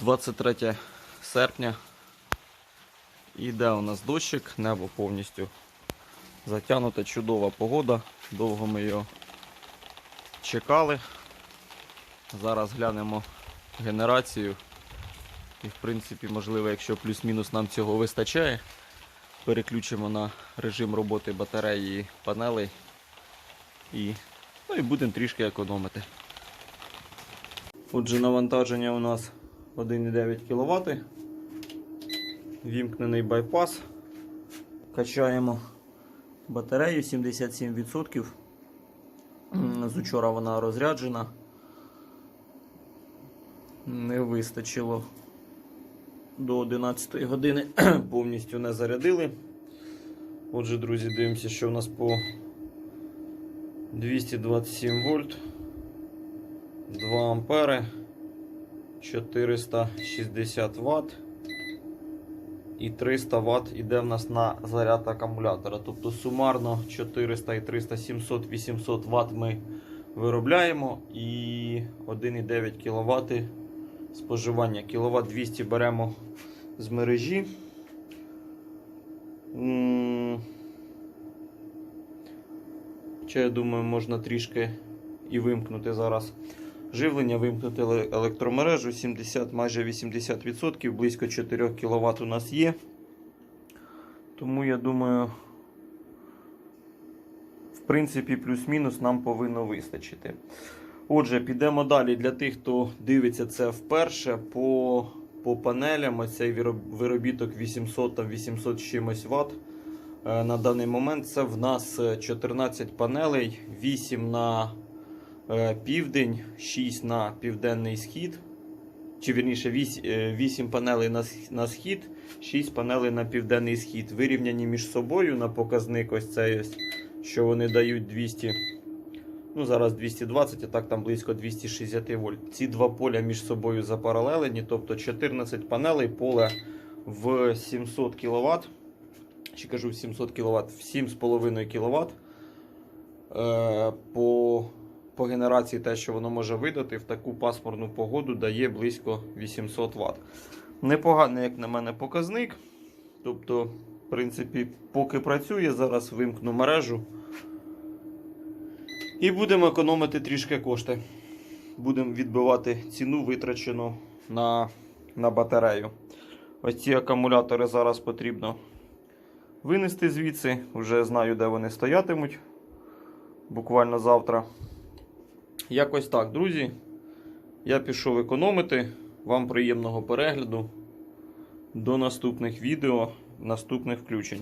23 серпня. Іде у нас дощик, небо повністю затягнуте, чудова погода. Довго ми його чекали. Зараз глянемо генерацію. І в принципі, можливо, якщо плюс-мінус нам цього вистачає, переключимо на режим роботи батареї і панелей і, ну, і будемо трішки економити. Отже, навантаження у нас 1,9 кВт. Вімкнений байпас. Качаємо батарею 77%. М, З учора вона розряджена. Не вистачило до 11 години. Повністю не зарядили. Отже, друзі, дивимося, що у нас по 227 вольт. 2 ампери, 460 Вт і 300 Вт іде в нас на заряд акумулятора. Тобто сумарно 400 і 300, 700, 800 Вт ми виробляємо і 1,9 кВт споживання. Кіловат 200 беремо з мережі. Ще, я думаю, можна трішки і вимкнути зараз живлення, вимкнути електромережу 70, майже 80%, близько 4 кВт у нас є. Тому я думаю, в принципі, плюс-мінус нам повинно вистачити. Отже, підемо далі для тих, хто дивиться це вперше по, по панелям. Вироб- виробіток 800 та 800 чимось Вт. Е, На даний момент це в нас е, 14 панелей, 8 на е, південь, 6 на південний схід. Чи вірніше 8, 8 панелей на, схід, 6 панелей на південний схід. Вирівняні між собою на показник ось цей ось, що вони дають 200. Ну, зараз 220, а так там близько 260 вольт. Ці два поля між собою запаралелені, тобто 14 панелей, поле в 700 кВт. Чи кажу в 700 кВт, в 7,5 кВт. Е, по, по генерації те, що воно може видати, в таку пасмурну погоду дає близько 800 Вт. Непоганий, як на мене, показник. Тобто, в принципі, поки працює, зараз вимкну мережу. І будемо економити трішки кошти. Будемо відбивати ціну, витрачену на, на батарею. Ось ці акумулятори зараз потрібно винести звідси. Вже знаю, де вони стоятимуть. Буквально завтра. Якось так, друзі. Я пішов економити. Вам приємного перегляду. До наступних відео, наступних включень.